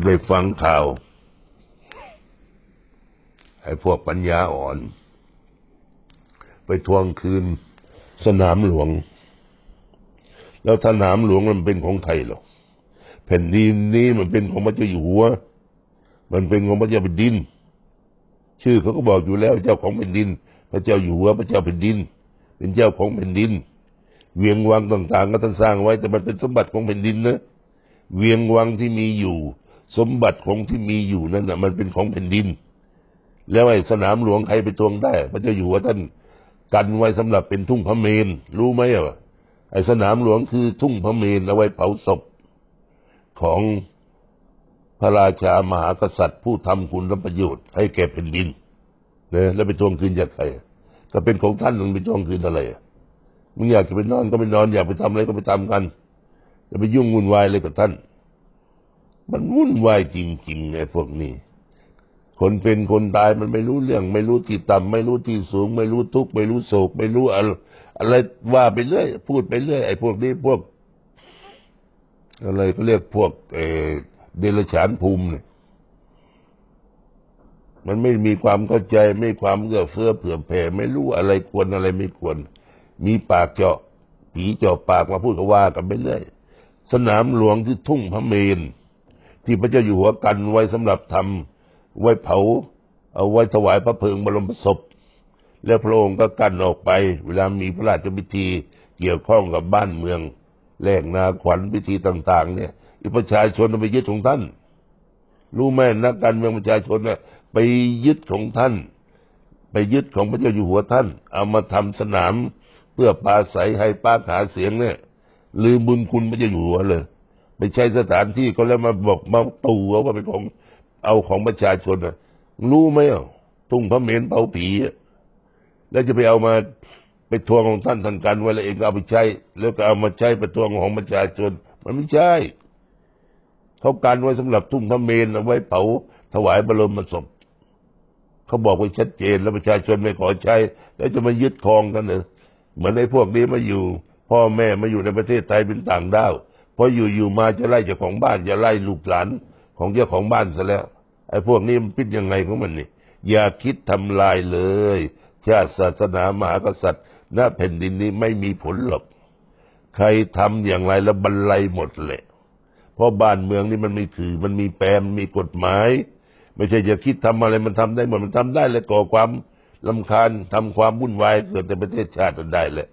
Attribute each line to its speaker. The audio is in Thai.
Speaker 1: ได้ฟังข่าวไอ้พวกปัญญาอ่อน ไปทวงคืนสนามหลวง แล้วสนามหลวงมันเป็นของใครหรอกแผ่นดินนี้มันเป็นของพระเจ้าอยู่หัว มันเป็นของพระเจ้าแผ่นดิน ชื่อเขาก็บอกอยู่แล้วเจ้าของแผ่นดิน พระเจ้าอยู่หัวพระเจ้าแผ่นดิน เป็นเจ้าของแผ่นดิน เวียงวังต่างๆ ก็ท่านสร้างไว้ แต่มันเป็นสมบัติของแผ่นดินนะเวียงวังที่มีอยู่ สมบัติของที่มีอยู่นั่นนะมันเป็นของแผ่นดิน แล้วไอ้สนามหลวงใครไปทวงได้ พระเจ้าอยู่หัวท่านกันไว้สำหรับเป็นทุ่งพระเมน รู้ไหมอะไอ้สนามหลวงคือทุ่งพระเมนเอาไว้เผาศพของพระราชามหากษัตริย์ ผู้ทำคุณประโยชน์ให้แก่แผ่นดินเนี่ยแล้วไปทวงคืนจากใครก็เป็นของท่านมึงไปทวงคืนอะไรมึงอยากจะไปนอนก็ไปนอนอยากไปทำอะไรก็ไปทำกันจะไปยุ่งวุ่นวายเลยกับท่าน มันวุ่นวายจริงๆไอ้พวกนี้ คนเป็นคนตายมันไม่รู้เรื่อง ไม่รู้ที่ต่ำไม่รู้ที่สูง ไม่รู้ทุกข์ไม่รู้โศก ไม่รู้อะไรว่าไปเรื่อยพูดไปเรื่อยไอ้พวกนี้พวก อะไรก็เรียกพวกเอเดลฉานภูมิเนี่ยมันไม่มีความเข้าใจไม่ความเอื้อเฟื้อเผื่อแผ่ไม่รู้อะไรควรอะไรไม่ควร มีปากเจาะผีเจาะปากมาพูดก็ว่ากันไปเรื่อยสนามหลวงที่ทุ่งพระเมน ที่พระเจ้าอยู่หัวกันไว้สำหรับทำไว้เผา เอาไว้ถวายพระเพลิงบรมศพ แล้วพระองค์ก็กันออกไป เวลามีพระราชพิธีเกี่ยวข้องกับบ้านเมืองแลกนาขวัญพิธีต่าง ๆ เนี่ยอีประชาชนไปยึดของท่าน รู้ไหมนักการเมืองประชาชนเนี่ยไปยึดของท่าน ไปยึดของพระเจ้าอยู่หัวท่าน เอามาทำสนามเพื่อปาใสให้ป้าหาเสียงเนี่ยลืมบุญคุณพระเจ้าอยู่หัวเลย ไปใช้สถานที่ก็แล้วมาบอกมาตู่ว่าเป็นของเอาของประชาชนนะรู้ไหมอะทุ่งพระเมนเผาผีแล้วจะไปเอามาไปทวงของท่านทันกันไว้แล้วเองก็เอาไปใช้ แล้วก็เอามาใช้ไปทวงของประชาชน มันไม่ใช่เขาการไว้สำหรับทุ่งพระเมนเอาไว้เผาถวายบรมศพเขาบอกไว้ชัดเจน แล้วประชาชนไม่ขอใช้ แล้วจะมายึดครองกันเหรอเหมือนไอ้พวกนี้มาอยู่ พ่อแม่มาอยู่ในประเทศไทยเป็นต่างด้าว พออยู่อยู่มาจะไล่เจ้าของบ้านจะไล่ลูกหลานของเจ้าของบ้านซะแล้ว ไอ้พวกนี้มันพิดยังไงของมันนี่อย่าคิดทำลายเลย ชาติศาสนามหากษัตริย์ณแผ่นดินนี้ไม่มีผลหรอกใครทำอย่างไรแล้วบรรลัยหมดเลยเพราะบ้านเมืองนี่มันมีถือมันมีแปมมีกฎหมาย ไม่ใช่จะคิดทำอะไรมันทำได้หมดมันทำได้เลยก่อความลำคาญทำความวุ่นวายเกิดในประเทศชาติได้เลย